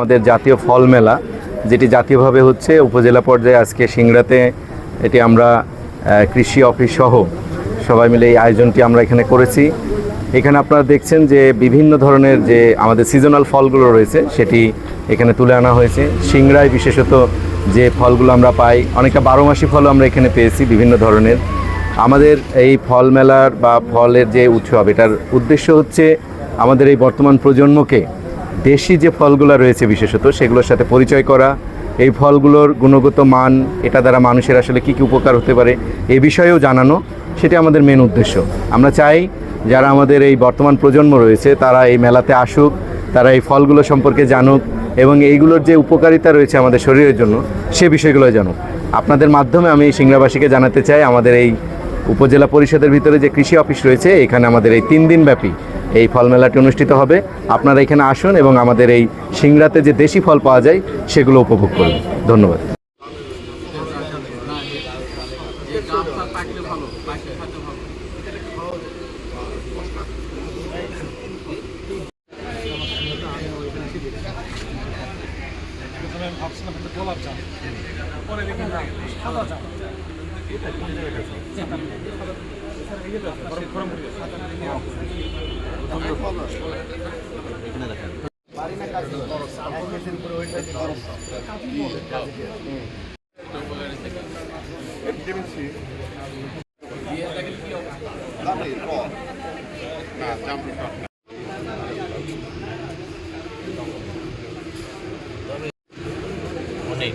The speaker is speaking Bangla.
আমাদের জাতীয় ফল মেলা যেটি জাতীয়ভাবে হচ্ছে, উপজেলা পর্যায়ে আজকে সিংড়াতে এটি আমরা কৃষি অফিস সহ সবাই মিলে এই আয়োজনটি আমরা এখানে করেছি। এখানে আপনারা দেখছেন যে বিভিন্ন ধরনের যে আমাদের সিজনাল ফলগুলো রয়েছে, সেটি এখানে তুলে আনা হয়েছে। সিংড়ায় বিশেষত যে ফলগুলো আমরা পাই, অনেকটা বারো মাসি ফলও আমরা এখানে পেয়েছি বিভিন্ন ধরনের। আমাদের এই ফল মেলার বা ফলের যে উৎসব, এটার উদ্দেশ্য হচ্ছে আমাদের এই বর্তমান প্রজন্মকে দেশি যে ফলগুলো রয়েছে বিশেষত, সেগুলোর সাথে পরিচয় করা, এই ফলগুলোর গুণগত মান, এটা দ্বারা মানুষের আসলে কী কী উপকার হতে পারে, এ বিষয়েও জানানো, সেটি আমাদের মেন উদ্দেশ্য। আমরা চাই যারা আমাদের এই বর্তমান প্রজন্ম রয়েছে, তারা এই মেলাতে আসুক, তারা এই ফলগুলো সম্পর্কে জানুক, এবং এইগুলোর যে উপকারিতা রয়েছে আমাদের শরীরের জন্য, সে বিষয়গুলো জানুক। আপনাদের মাধ্যমে আমি সিংড়াবাসীকে জানাতে চাই, আমাদের এই উপজেলা পরিষদের ভিতরে যে কৃষি অফিস রয়েছে, এখানে আমাদের এই তিন দিন ব্যাপী এই ফল মেলাটি অনুষ্ঠিত হবে। আপনারা এখানে আসুন এবং আমাদের এই সিংড়াতে যে দেশি ফল পাওয়া যায়, সেগুলো উপভোগ করুন। ধন্যবাদ। অনেক